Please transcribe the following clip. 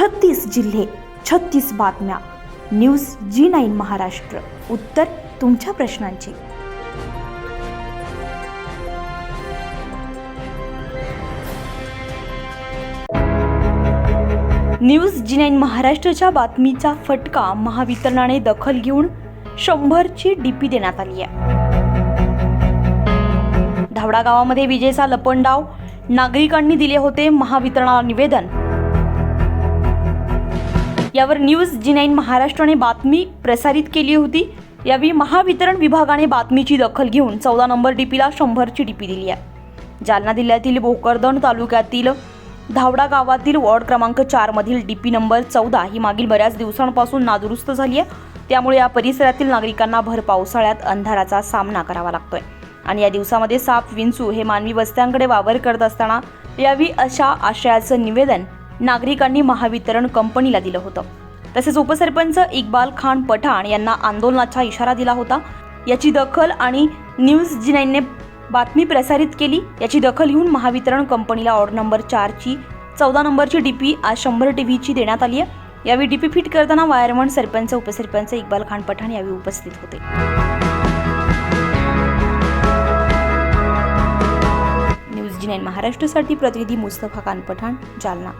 छत्तीस जिल्हे छत्तीस बातम्या. न्यूज जी नाईन महाराष्ट्र. उत्तर तुमच्या प्रश्नांची. न्यूज जी नाईन महाराष्ट्राच्या बातमीचा फटका महावितरणाने दखल घेऊन शंभरची डीपी देण्यात आली आहे. धावडा गावामध्ये विजेचा लपंडाव. नागरिकांनी दिले होते महावितरणाला निवेदन. यावर न्यूज जी नाईन महाराष्ट्राने बातमी प्रसारित केली होती. यावेळी महावितरण विभागाने बातमीची दखल घेऊन चौदा नंबर डीपीला शंभरची डीपी दिली आहे. जालना जिल्ह्यातील भोकरदन तालुक्यातील धावडा गावातील वॉर्ड क्रमांक चारमधील डी पी नंबर चौदा ही मागील बऱ्याच दिवसांपासून नादुरुस्त झाली आहे. त्यामुळे या परिसरातील नागरिकांना भर पावसाळ्यात अंधाराचा सामना करावा लागतोय. आणि या दिवसामध्ये साप विंचू हे मानवी वस्त्यांकडे वावर करत असताना यावी अशा आशयाचं निवेदन नागरिकांनी महावितरण कंपनीला दिलं होतं. तसेच उपसरपंच इक्बाल खान पठाण यांना आंदोलनाचा इशारा दिला होता. याची दखल आणि न्यूज जी नाईनने बातमी प्रसारित केली याची दखल घेऊन महावितरण कंपनीला ऑर्डर नंबर चारची चौदा नंबरची डीपी आज शंभर टी व्हीची देण्यात आली आहे. यावेळी डीपी फिट करताना वायरमन सरपंच उपसरपंच इक्बाल खान पठाण यावेळी उपस्थित होते. न्यूज जी नाईन महाराष्ट्रासाठी प्रतिनिधी मुस्तफा खान पठाण जालना.